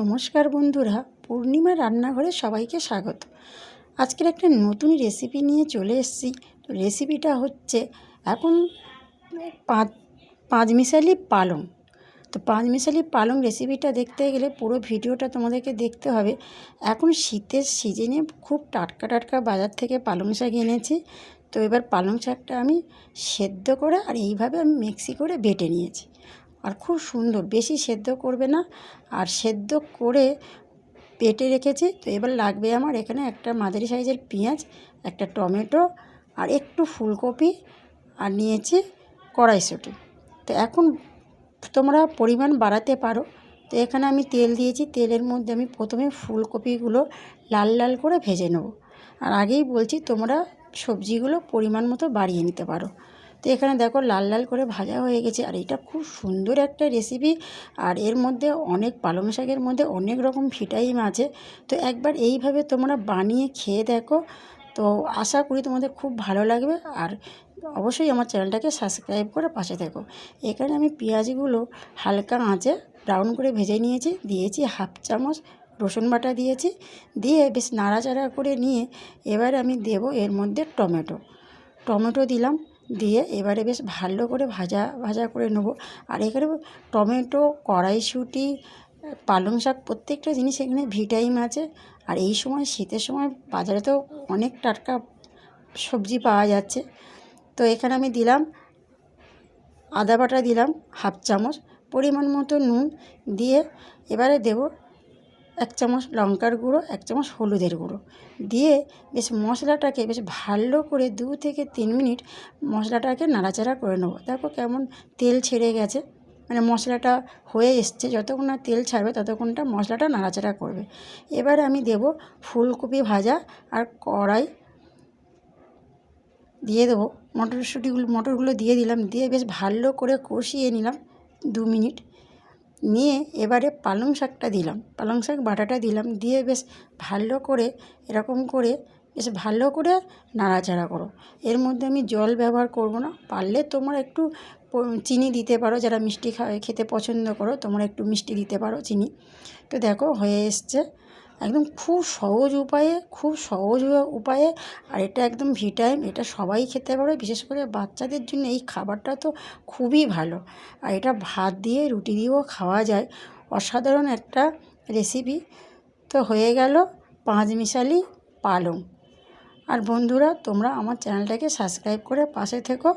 নমস্কার বন্ধুরা, পূর্ণিমা রান্নাঘরে সবাইকে স্বাগত। আজকের একটা নতুন রেসিপি নিয়ে চলে এসেছি। তো রেসিপিটা হচ্ছে এখন পাঁচ পাঁচমিশালি পালং। তো পাঁচমিশালি পালং রেসিপিটা দেখতে গেলে পুরো ভিডিওটা তোমাদেরকে দেখতে হবে। এখন শীতের সিজনে খুব টাটকা টাটকা বাজার থেকে পালং শাক এনেছি। তো এবার পালং শাকটা আমি সেদ্ধ করে আর এইভাবে আমি মিক্সি করে বেটে নিয়েছি। আর খুব সুন্দর, বেশি সেদ্ধ করবে না। আর সেদ্ধ করে পেটে রেখেছি, তো এবার লাগবে আমার এখানে একটা মাঝারি সাইজের পেঁয়াজ, একটা টমেটো আর একটু ফুলকপি আর নিয়েছি কড়াইশুঁটি। তো এখন তোমরা পরিমাণ বাড়াতে পারো। তো এখানে আমি তেল দিয়েছি, তেলের মধ্যে আমি প্রথমে ফুলকপিগুলো লাল লাল করে ভেজে নেব। আর আগেই বলছি তোমরা সবজিগুলো পরিমাণ মতো বাড়িয়ে নিতে পারো। তো এখানে দেখো লাল লাল করে ভাজা হয়ে গেছে। আর এটা খুব সুন্দর একটা রেসিপি আর এর মধ্যে অনেক পালং শাকের মধ্যে অনেক রকম ভিটামিন আছে। তো একবার এইভাবে তোমরা বানিয়ে খেয়ে দেখো। তো আশা করি তোমাদের খুব ভালো লাগবে। আর অবশ্যই আমার চ্যানেলটাকে সাবস্ক্রাইব করে পাশে থেকো। এখানে আমি পেঁয়াজগুলো হালকা আঁচে ব্রাউন করে ভেজে নিয়েছি। দিয়েছি হাফ চামচ রসুন বাটা দিয়েছি। দিয়ে বেশ নাড়াচাড়া করে নিয়ে এবার আমি দেব এর মধ্যে টমেটো। টমেটো দিলাম। দিয়ে এবারে বেশ ভালো করে ভাজা ভাজা করে নেব। আর এখানে টমেটো, কড়াইশুঁটি, পালং শাক প্রত্যেকটা জিনিস এখানে ভিটামিন আছে। আর এই সময় শীতের সময় বাজারে তো অনেক টাটকা সবজি পাওয়া যাচ্ছে। তো এখানে আমি দিলাম আদা বাটা দিলাম হাফ চামচ পরিমাণ মতো নুন দিয়ে এবারে দেব এক চামচ লঙ্কার গুঁড়ো, এক চামচ হলুদের গুঁড়ো। দিয়ে বেশ মশলাটাকে বেশ ভালো করে দু থেকে তিন মিনিট মশলাটাকে নাড়াচাড়া করে নেব। দেখো কেমন তেল ছেড়ে গেছে। মানে মশলাটা হয়ে এসছে। যতক্ষণ না তেল ছাড়বে, ততক্ষণটা মশলাটা নাড়াচাড়া করবে। এবারে আমি দেব ফুলকপি ভাজা আর কড়াই। দিয়ে দেবো মটরশুঁটিগুলো, মটরগুলো দিয়ে দিলাম। দিয়ে বেশ ভালো করে কষিয়ে নিলাম দু মিনিট। নিয়ে এবারে পালং শাকটা দিলাম। পালং শাক বাটাটা দিলাম। দিয়ে বেশ ভালো করে, এরকম করে বেশ ভালো করে নাড়াচাড়া করো। এর মধ্যে আমি জল ব্যবহার করব না। পারলে তোমার একটু চিনি দিতে পারো। যারা মিষ্টি খেতে পছন্দ করো, তোমরা একটু মিষ্টি দিতে পারো চিনি। তো দেখো হয়ে এসছে। একদম খুব সহজ উপায়ে, খুব সহজ উপায়ে, আর এটা একদম ভিটামিন, এটা সবাই খেতে পারে, বিশেষ করে বাচ্চাদের জন্য এই খাবারটা তো খুবই ভালো। আর এটা ভাত দিয়ে, রুটি দিয়েও খাওয়া যায়। অসাধারণ একটা রেসিপি তো হয়ে গেল পাঁচমিশালি পালং। আর বন্ধুরা, তোমরা আমার চ্যানেলটাকে সাবস্ক্রাইব করে পাশে থেকো।